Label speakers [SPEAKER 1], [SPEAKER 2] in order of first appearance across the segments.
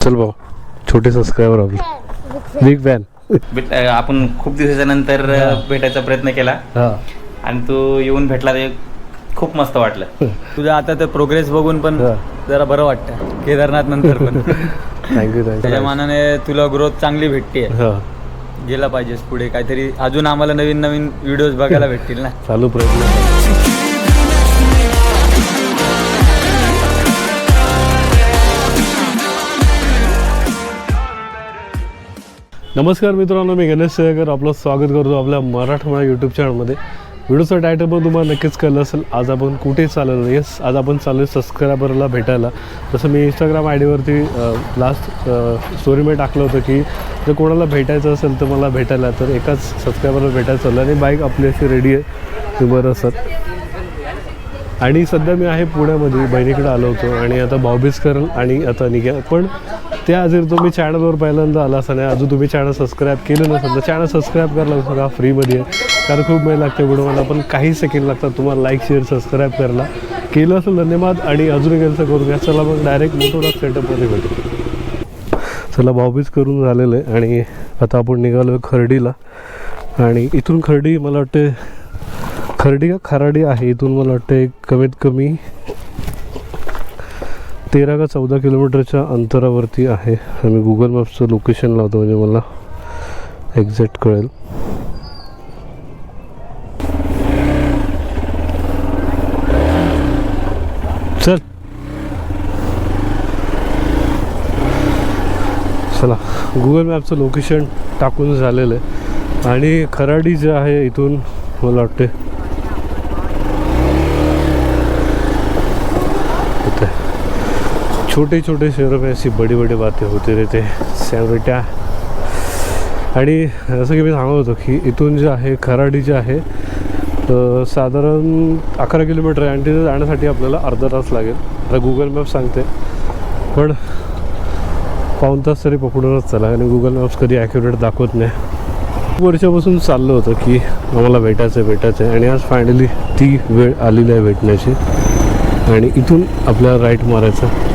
[SPEAKER 1] चल भाऊ छोटे सबस्क्रायबर आपले बिग फॅन
[SPEAKER 2] भेट- अं, आपण खूप दिवसाच्या नंतर अं, भेटायचा प्रयत्न केला.
[SPEAKER 1] हा.
[SPEAKER 2] आणि तू येऊन भेटला ते खूप मस्त वाटलं.
[SPEAKER 3] तुझा आता तर प्रोग्रेस बघून पण
[SPEAKER 1] हा.
[SPEAKER 3] जरा बरं वाटतं केदारनाथ नंतर पण.
[SPEAKER 1] थँक्यू
[SPEAKER 3] त्याच्या
[SPEAKER 1] थँक्यू
[SPEAKER 3] मानाने तुला ग्रोथ चांगली भेटते
[SPEAKER 1] हा.
[SPEAKER 3] गेला पाहिजेस पुढे. काहीतरी अजून आम्हाला नवीन नवीन व्हिडिओज बघायला भेटतील ना.
[SPEAKER 1] चालू प्रयत्न. नमस्कार मित्रांनो मी गणेश सेवेकर आपलं स्वागत करतो आपल्या मराठवाडा यूट्यूब चॅनलमध्ये व्हिडिओचं टायटल पण तुम्हाला नक्कीच कळलं असेल. आज आपण कुठे चाललो येस आज आपण चाललो सबस्क्रायबरला भेटायला. जसं मी इंस्टाग्राम आय डीवरती लास्ट स्टोरीमध्ये टाकलं होतं की जर कोणाला भेटायचं असेल तर मला भेटायला तर एकाच सबस्क्रायबरला भेटायचं चाललं. आणि बाईक आपली अशी रेडी आहे. तुम्ही बरं सर आणि सध्या मी आहे पुण्यामध्ये बहिणीकडे आलो होतो आणि आता बॉबीज करेल आणि आता निघा पण त्या जर तुम्ही चॅनलवर पहिल्यांदा आला असा नाही अजून तुम्ही चॅनल सबस्क्राईब केलं नसेल तर चॅनल सबस्क्राईब करायला सगळा फ्रीमध्ये आहे. कारण खूप वेळ लागते व्हिडिओला पण काही सेकंड लागतात. तुम्हाला लाईक शेअर सबस्क्राईब करायला. केलं असेल धन्यवाद. आणि अजून गेलं करून घ्या. चला मग डायरेक्ट मोठोडा सेटअपमध्ये भेटू. चला बॉबीज करून झालेलं आहे. आणि आता आपण निघालो खर्डीला. आणि इथून खर्डी मला वाटते खरडी का खराडी आहे? इथून मला वाटतं एक कमीत कमी तेरा का चौदा किलोमीटरच्या अंतरावरती आहे. आम्ही गुगल मॅप्सचं लोकेशन लावतो म्हणजे मला एक्झॅक्ट कळेल. चल. चला गुगल मॅपचं लोकेशन टाकून झालेलं आहे. आणि खराडी जे आहे इथून मला वाटते होते छोटे छोटे शहरों में ऐसी बड़ी बड़ी बातें होती रहते सॅम बेटा आणि जसं की मी सांगत होतो की इथून जे आहे खराडी जे आहे साधारण अकरा किलोमीटर आहे. आणि तिथे जाण्यासाठी आपल्याला अर्धा तास लागेल. आता गुगल मॅप सांगते. पण पाऊण तास तरी पकडूनच चला. आणि गुगल मॅप्स कधी ॲक्युरेट दाखवत नाही. खूप वर्षापासून चाललं होतं की आम्हाला भेटायचं आहे भेटायचं आहे आणि आज फायनली ती वेळ आलेली आहे भेटण्याची. आणि इथून आपल्याला राईट मारायचं.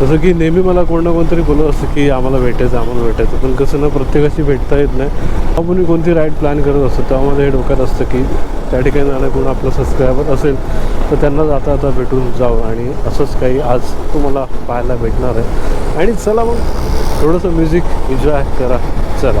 [SPEAKER 1] जसं की नेहमी मला कोण ना कोणतरी बोलत असतं की आम्हाला भेटायचं आम्हाला भेटायचं पण कसं ना प्रत्येकाशी भेटता येत नाही. आपण कोणती राईड प्लॅन करत असतो तेव्हा मला हे डोक्यात असतं की त्या ठिकाणी जाणं कोण आपलं सबस्क्रायबर असेल तर त्यांना जाता आता भेटून जावं आणि असंच काही आज तुम्हाला पाहायला भेटणार आहे. आणि चला मग थोडंसं म्युझिक एन्जॉय करा. चला.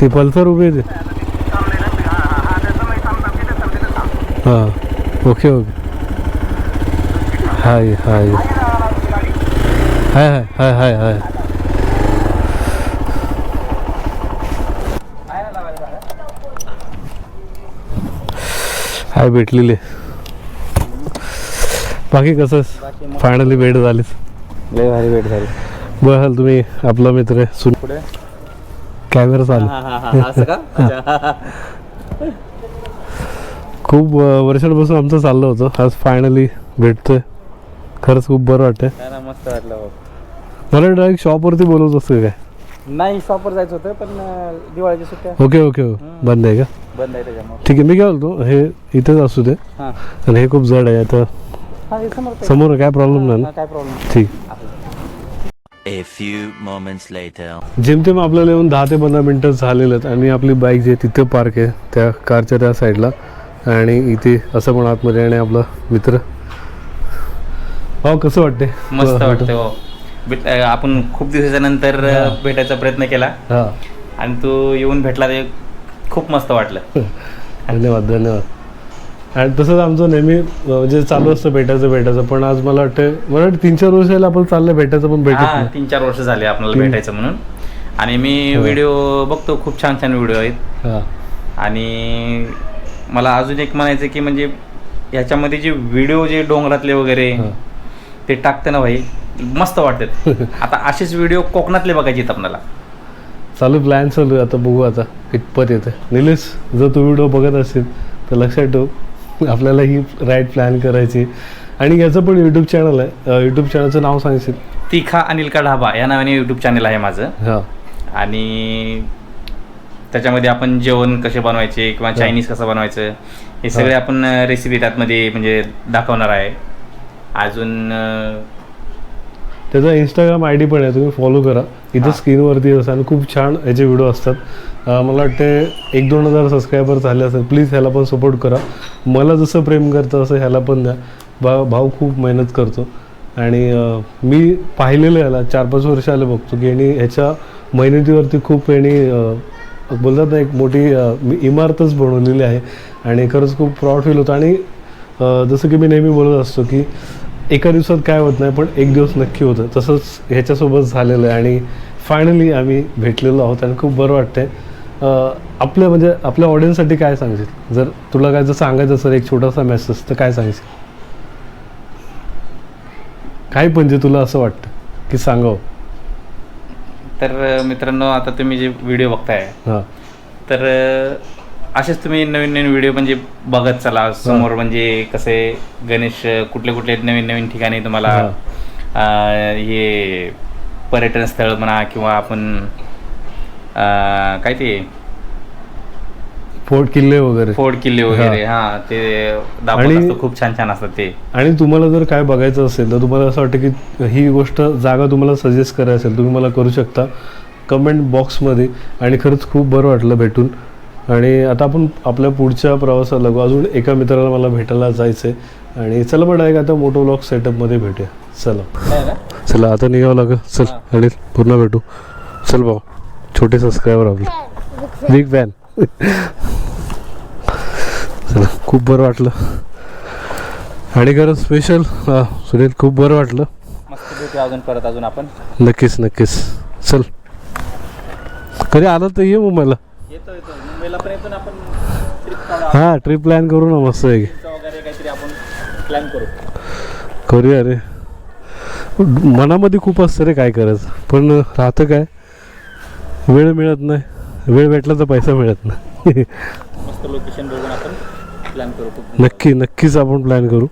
[SPEAKER 1] ती पल्सर उभी ते.
[SPEAKER 4] हा. हा हा
[SPEAKER 1] हां ओके ओके. हाय हाय. हाय हाय हाय हाय हाय. हाय भेटलेली. बाकी कसं? फायनली भेट झालीच.
[SPEAKER 3] लय भारी भेट झाली.
[SPEAKER 1] बघाल तुम्ही आपला मित्र सुन
[SPEAKER 3] पुढे?
[SPEAKER 1] कॅमेरा चालू. खूप वर्षांपासून आमचं चाललं होतं. आज फायनली भेटतोय. खरंच खूप बरं वाटतंय.
[SPEAKER 3] मस्त वाटलं बघ.
[SPEAKER 1] मला डायरेक्ट शॉपवरती बोलवत असतं काय?
[SPEAKER 3] नाही शॉपवर जायचं होतं पण सुट्ट्या.
[SPEAKER 1] ओके ओके हो. बंद आहे का?
[SPEAKER 3] बंद आहे त्याच्यामुळे.
[SPEAKER 1] ठीक आहे मी काय बोलतो हे इथेच असू दे.
[SPEAKER 3] हां.
[SPEAKER 1] आणि हे खूप जड आहे आता
[SPEAKER 3] हा हे समोर
[SPEAKER 1] काय प्रॉब्लेम नाही ना?
[SPEAKER 3] काय प्रॉब्लेम
[SPEAKER 1] ठीक.
[SPEAKER 5] A few moments later.
[SPEAKER 1] जेमतेम आपल्याला येऊन दहा ते पंधरा मिनटं झालेले आहेत आणि आपली बाईक जी आहे तिथे पार्क आहे त्या कारच्या त्या साईडला आणि इथे असं पण आतमध्ये आणि आपला मित्र. हो कसं वाटते
[SPEAKER 2] मस्त वाटतं हो. भेट- आपण खूप दिवसाच्या नंतर अं, भेटायचा प्रयत्न केला.
[SPEAKER 1] हां.
[SPEAKER 2] आणि तू येऊन भेटला ते खूप मस्त वाटलं.
[SPEAKER 1] धन्यवाद धन्यवाद. आणि तसंच आमचं नेहमी म्हणजे चालू असतं भेटायचं भेटायचं. पण आज मला वाटतं मला वाटतं तीन चार वर्षाला आपण चाललं भेटायचं पण
[SPEAKER 2] हा
[SPEAKER 1] नाही.
[SPEAKER 2] तीन चार वर्ष झाले आपल्याला भेटायचं म्हणून. आणि मी. व्हिडिओ बघतो खूप छान छान व्हिडिओ आहेत.
[SPEAKER 1] हा.
[SPEAKER 2] आणि मला अजून एक म्हणायचं की म्हणजे ह्याच्यामध्ये जे व्हिडिओ जे डोंगरातले वगैरे
[SPEAKER 1] हा.
[SPEAKER 2] ते टाकते भाई मस्त वाटतात. आता असेच व्हिडिओ कोकणातले बघायचे आहेत आपल्याला.
[SPEAKER 1] चालू प्लॅन चालू आहे आता बघू आता कितपत येते निलेश जर तू व्हिडिओ बघत असेल तर लक्षात ठेव आपल्याला ही राईट प्लॅन करायची. आणि याचं पण यूट्यूब चॅनल आहे. यूट्यूब चॅनलचं नाव सांगशील?
[SPEAKER 2] तिखा अनिल का ढाबा या नावाने यूट्यूब चॅनल आहे माझं.
[SPEAKER 1] हां.
[SPEAKER 2] आणि त्याच्यामध्ये आपण जेवण कसे बनवायचे किंवा चायनीज कसं बनवायचं हे सगळे आपण रेसिपी त्यातमध्ये म्हणजे दाखवणार आहे. अजून
[SPEAKER 1] त्याचा इंस्टाग्राम आय डी पण आहे तुम्ही फॉलो करा. इथं. स्क्रीनवरती असं आणि खूप छान याचे व्हिडिओ असतात. मला वाटते एक दोन हजार सबस्क्रायबर झाले असेल प्लीज ह्याला पण सपोर्ट करा. मला जसं प्रेम करतं असं ह्याला पण द्या. भा भाऊ खूप मेहनत करतो. आणि मी पाहिलेलं याला चार पाच वर्ष आले बघतो की यांनी ह्याच्या मेहनतीवरती खूप यांनी बोलतात ना एक मोठी इमारतच बनवलेली आहे. आणि खरंच खूप प्राऊड फील होतं. आणि जसं की मी नेहमी बोलत असतो की एका दिवसात काय होत नाही पण एक दिवस नक्की होतं. तसंच ह्याच्यासोबत झालेलं आहे आणि फायनली आम्ही भेटलेलो आहोत आणि खूप बरं वाटतंय. आपल्या म्हणजे आपल्या ऑडियन्ससाठी काय सांगशील? जर तुला काय जर सांगायचं असेल एक छोटासा मेसेज तर काय सांगशील? काय म्हणजे तुला असं वाटतं की सांगावं?
[SPEAKER 2] तर मित्रांनो आता तुम्ही जे व्हिडिओ बघताय
[SPEAKER 1] हां.
[SPEAKER 2] तर असेच तुम्ही नवीन नवीन व्हिडिओ म्हणजे बघत चला. समोर म्हणजे कसे गणेश कुठले कुठले नवीन नवीन ठिकाणी तुम्हाला
[SPEAKER 1] हा.
[SPEAKER 2] हे पर्यटन स्थळ म्हणा किंवा आपण काय ते?
[SPEAKER 1] फोर्ट किल्ले वगैरे.
[SPEAKER 2] फोर्ट किल्ले वगैरे हा. ते
[SPEAKER 1] आणि-
[SPEAKER 2] खूप छान छान असतात ते.
[SPEAKER 1] आणि तुम्हाला जर काय बघायचं असेल तर तुम्हाला असं वाटतं की ही गोष्ट जागा तुम्हाला सजेस्ट करायची असेल तुम्ही मला करू शकता. कमेंट बॉक्समध्ये आणि खरंच खूप बरं वाटलं भेटून. आणि आता आपण आपल्या पुढच्या प्रवासाला लागू अजून एका मित्राला मला भेटायला जायचं आहे आणि चला मग डायरेक्ट आता मोटो ब्लॉग सेटअपमध्ये भेटूया. चला. चला आता निघावं लागेल. चल आणि पुन्हा भेटू. चल भाऊ छोटे सबस्क्रायबर आपले. बिग फॅन चला खूप बरं वाटलं. आणि खरं स्पेशल सुनील खूप बरं वाटलं.
[SPEAKER 2] मस्त भेटू अजून परत अजून आपण.
[SPEAKER 1] नक्कीच नक्कीच. चल. कधी आलं तर ये मुंबईला
[SPEAKER 2] येतो येतो. मुंबईला पण येतो ना आपण.
[SPEAKER 1] हां ट्रिप प्लॅन करू ना मस्त आहे
[SPEAKER 2] वगैरे काहीतरी आपण प्लॅन करू.
[SPEAKER 1] करूया रे. मनामध्ये खूप असतं रे काय करायचं. पण राहतं काय? वेळ मिळत नाही. वेळ भेटला तर पैसा मिळत नाही.
[SPEAKER 2] मस्त लोकेशन बघून आपण प्लॅन करू खूप.
[SPEAKER 1] नक्की नक्कीच आपण प्लॅन करू.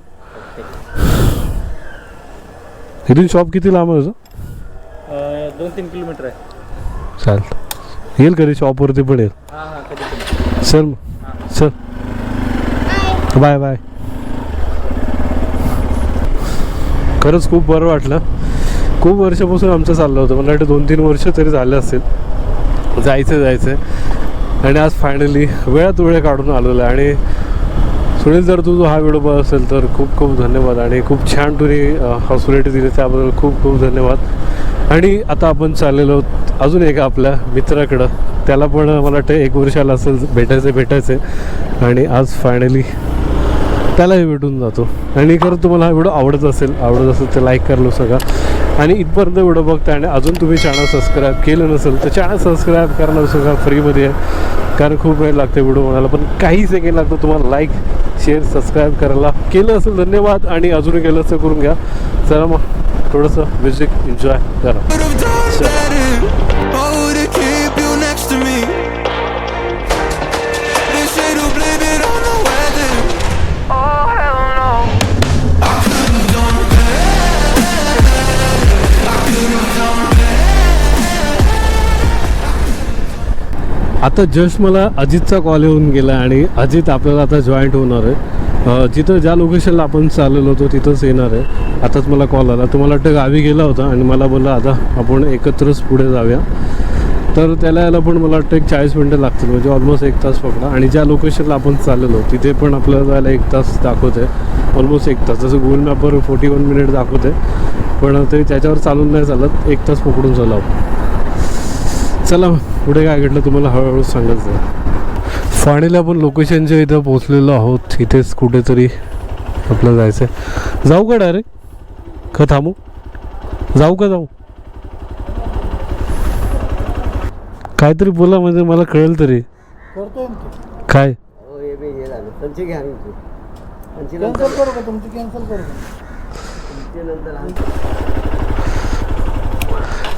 [SPEAKER 1] इथून शॉप किती लांब आहे
[SPEAKER 2] दोन तीन किलोमीटर आहे.
[SPEAKER 1] चालतं. येईल कधी शॉपवरती पण येईल. मग. चल. Bye bye. खरंच खूप बरं वाटलं. खूप वर्षापासून आमचं चाललं होतं. मला वाटतं दोन तीन वर्ष तरी झाले असतील. जायचं जायचं आणि आज फायनली वेळात वेळ काढून आलेलं आहे. आणि सुनील जर तू हा व्हिडिओ बघत असेल तर खूप खूप धन्यवाद. आणि खूप छान तुम्ही हॉस्पिटॅलिटी दिली. त्याबद्दल खूप खूप धन्यवाद. आणि आता आपण चाललेलो आहोत अजून एका आपल्या मित्राकडं. त्याला पण मला वाटतं एक वर्षाला असेल भेटायचं भेटायचं आणि आज फायनली त्यालाही भेटून जातो. आणि खरं तुम्हाला हा व्हिडिओ आवडत असेल आवडत असेल तर लाईक करलो सगळा आणि इथपर्यंत व्हिडिओ बघताय आणि अजून तुम्ही चॅनल सबस्क्राईब केलं नसेल तर चॅनल सबस्क्राईब करायला सगळं फ्रीमध्ये आहे. कारण खूप वेळ लागते व्हिडिओ बनायला पण काही सेकंड लागतं तुम्हाला लाईक शेअर सबस्क्राईब करायला. केलं असेल धन्यवाद. आणि अजून केलं असं करून घ्या. चला मग. थोडस म्युझिक एन्जॉय करा. आता जश मला अजितचा कॉल येऊन गेला आणि अजित आपल्याला आता जॉईंट होणार आहे. जिथं ज्या लोकेशनला आपण चाललेलो होतो तिथंच येणार आहे. आताच मला कॉल आला. तो मला वाटतं गावी गेला होता आणि मला बोलला आता आपण एकत्रच पुढे जाऊया. तर त्याला यायला पण मला वाटतं एक चाळीस मिनटं लागतील म्हणजे ऑलमोस्ट एक तास पकडा. आणि ज्या लोकेशनला आपण चाललेलो तिथे पण आपल्याला जायला एक तास दाखवते. ऑलमोस्ट एक तास. जसं गुगल मॅपवर फोर्टी वन मिनिट दाखवते. पण ते त्याच्यावर चालून नाही चालत. एक तास पकडून चालू चला पुढे काय घडलं तुम्हाला हळूहळू सांगत जाईल फाणीला आपण लोकेशनच्या इथं पोहोचलेलो आहोत. इथेच कुठेतरी आपलं जायचं आहे जाऊ का डायरेक्ट का थांबू? जाऊ का जाऊ? काहीतरी बोला म्हणजे मला कळेल तरी. काय?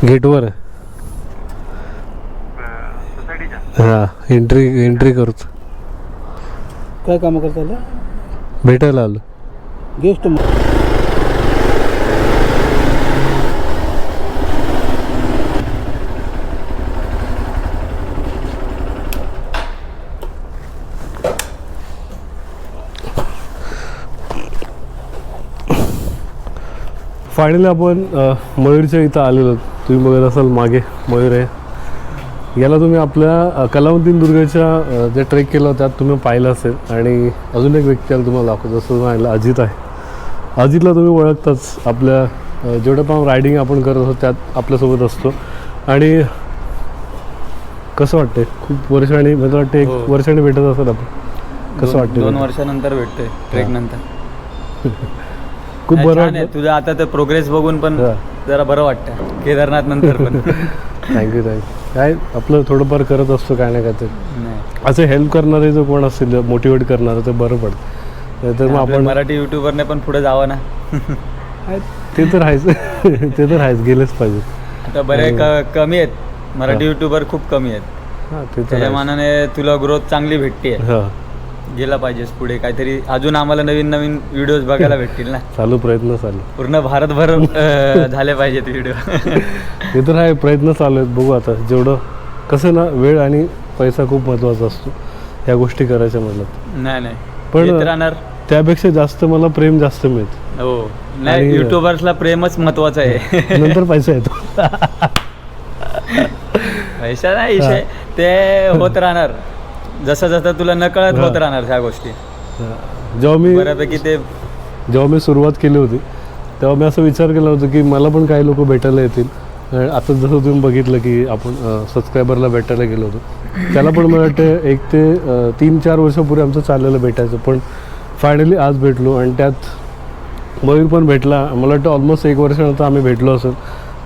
[SPEAKER 1] गेटवर आहे. हा एंट्री एंट्री करतो.
[SPEAKER 6] काय कामं करता
[SPEAKER 1] भेटायला आलो.
[SPEAKER 6] गेस्ट
[SPEAKER 1] फायनली आपण मयूरच्या इथं आलेलो. तुम्ही बघत असाल मागे मयूर आहे. याला तुम्ही आपल्या कलावंतीन दुर्गाच्या जे ट्रेक केलं त्यात तुम्ही पाहिलं असेल. आणि अजून एक व्यक्ती आला तुम्हाला दाखवतो जसं तुम्हाला अजित आहे. अजितला तुम्ही ओळखताच. आपल्या जेवढं पण रायडिंग आपण करत असतो त्यात आपल्यासोबत असतो. आणि कसं वाटतंय? खूप वर्षांनी मला वाटतं एक
[SPEAKER 3] हो.
[SPEAKER 1] वर्षांनी भेटत असेल आपण. कसं वाटतं
[SPEAKER 3] दोन? वर्षानंतर भेटतोय ट्रेक नंतर.
[SPEAKER 1] खूप बरं. वाटतं
[SPEAKER 3] तुझं आता तर प्रोग्रेस बघून पण. जरा बरं वाटतं केदारनाथ नंतर पण.
[SPEAKER 1] थँक्यू थँक्यू काय आपलं थोडंफार करत असतो काय ना काय ते
[SPEAKER 3] नाही.
[SPEAKER 1] असं हेल्प करणारे जो कोण असतील मोटिवेट करणारं ते बरं पडतं. नाहीतर मग आपण
[SPEAKER 3] मराठी युट्यूबरने पण पुढे जावं ना.
[SPEAKER 1] ते तर आहेच. ते तर आहेच गेलेच पाहिजे.
[SPEAKER 3] आता बरे क- कमी आहेत. मराठी युट्यूबर खूप कमी आहेत.
[SPEAKER 1] हां तर
[SPEAKER 3] त्याच्या. मानाने तुला ग्रोथ चांगली भेटते
[SPEAKER 1] हां.
[SPEAKER 3] गेला पाहिजेस पुढे. काहीतरी अजून आम्हाला नवीन नवीन व्हिडिओज बघायला भेटतील ना.
[SPEAKER 1] चालू प्रयत्न चालू.
[SPEAKER 3] पूर्ण भारतभर अं, झाले पाहिजेत व्हिडिओ
[SPEAKER 1] ते तर आहे प्रयत्न चालू आहेत. बघू आता जेवढं कसं ना वेळ आणि पैसा खूप महत्त्वाचा असतो ह्या गोष्टी करायच्या म्हटलं
[SPEAKER 3] नाही नाही.
[SPEAKER 1] पण-
[SPEAKER 3] येत राहणार.
[SPEAKER 1] त्यापेक्षा जास्त मला प्रेम जास्त मिळतं
[SPEAKER 3] हो. नाही
[SPEAKER 1] आणि-
[SPEAKER 3] युट्यूबर्सला प्रेमच महत्वाचं आहे.
[SPEAKER 1] नंतर पैसा येतो.
[SPEAKER 3] पैसा नाही विषय. ते होत राहणार. जसं जसं तुला नकळत होत राहणार ह्या गोष्टी.
[SPEAKER 1] जेव्हा मी
[SPEAKER 3] बऱ्यापैकी ते
[SPEAKER 1] जेव्हा मी सुरुवात केली होती तेव्हा मी असं विचार केला होता की मला पण काही लोक भेटायला येतील. आता जसं तुम्ही बघितलं की आपण सबस्क्रायबरला भेटायला गेलो होतो. त्याला पण मला वाटतं एक ते तीन चार वर्षापूर्वी आमचं चाललेलं भेटायचं. पण फायनली आज भेटलो आणि त्यात मयूर पण भेटला. मला वाटतं ऑलमोस्ट एक वर्षानंतर आम्ही भेटलो असेल.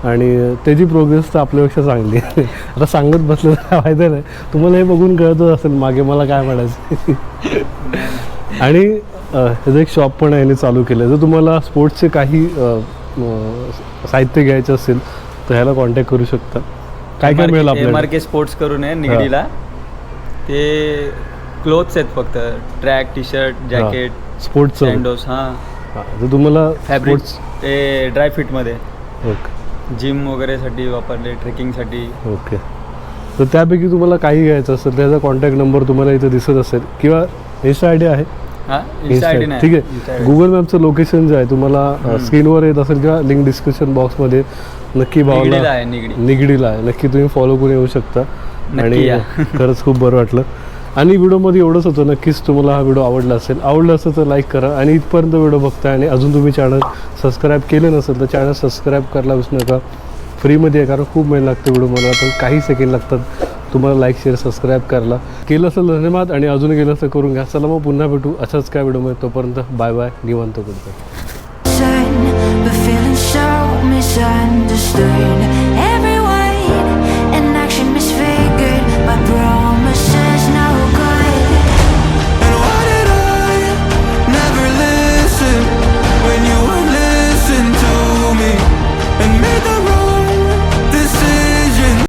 [SPEAKER 1] आणि त्याची प्रोग्रेस तर आपल्यापेक्षा चांगली आहे. आता सांगत बसलं तर माहिती नाही तुम्हाला हे बघून कळतच असेल मागे मला काय म्हणायचं. आणि ह्याचं एक शॉप पण आहे याने चालू केलं जर तुम्हाला स्पोर्ट्सचे काही साहित्य घ्यायचं असेल तर ह्याला कॉन्टॅक्ट करू शकता. काय काय मिळेल
[SPEAKER 3] एम
[SPEAKER 1] आपल्याला?
[SPEAKER 3] के स्पोर्ट्स करून आहे निगडीला. ते क्लोथ्स आहेत फक्त. ट्रॅक टी शर्ट जॅकेट
[SPEAKER 1] स्पोर्ट्सचं
[SPEAKER 3] सँडोस हां.
[SPEAKER 1] जर तुम्हाला
[SPEAKER 3] फॅब्रिक
[SPEAKER 1] स्पोर्ट्स
[SPEAKER 3] ते ड्राय फिटमध्ये
[SPEAKER 1] ओके.
[SPEAKER 3] जिम वगैरेसाठी वापरले ट्रेकिंगसाठी.
[SPEAKER 1] ओके. तर त्यापैकी तुम्हाला काही घ्यायचं असेल त्याचा कॉन्टॅक्ट नंबर तुम्हाला इथं दिसत असेल किंवा इन्स्टा आय डी आहे?
[SPEAKER 3] हां
[SPEAKER 1] Insta
[SPEAKER 3] insta I D
[SPEAKER 1] ID.
[SPEAKER 3] नाही.
[SPEAKER 1] ठीक आहे. गुगल मॅपचं लोकेशन जे आहे तुम्हाला स्क्रीनवर येत असेल किंवा लिंक डिस्क्रिप्शन बॉक्समध्ये नक्की
[SPEAKER 3] निगडी.
[SPEAKER 1] निगडीला आहे. नक्की तुम्ही फॉलो करून येऊ शकता. आणि. खरंच खूप बरं वाटलं. आणि व्हिडिओमध्ये एवढंच होतं नक्कीच तुम्हाला हा व्हिडिओ आवडला असेल आवडला असेल तर लाईक करा आणि इथपर्यंत व्हिडिओ बघताय आणि अजून तुम्ही चॅनल सबस्क्राईब केले नसेल तर चॅनल सबस्क्राईब करायला विसरू नका. फ्रीमध्ये आहे कारण खूप वेळ लागते व्हिडिओ मला पण काही सेकंड लागतात. तुम्हाला लाईक शेअर सबस्क्राईब करायला. केलं असेल धन्यवाद आणि अजून गेलं असं करून घ्या. चला मग पुन्हा भेटू. असाच काय व्हिडिओमध्ये तोपर्यंत बाय बाय निवांत करतो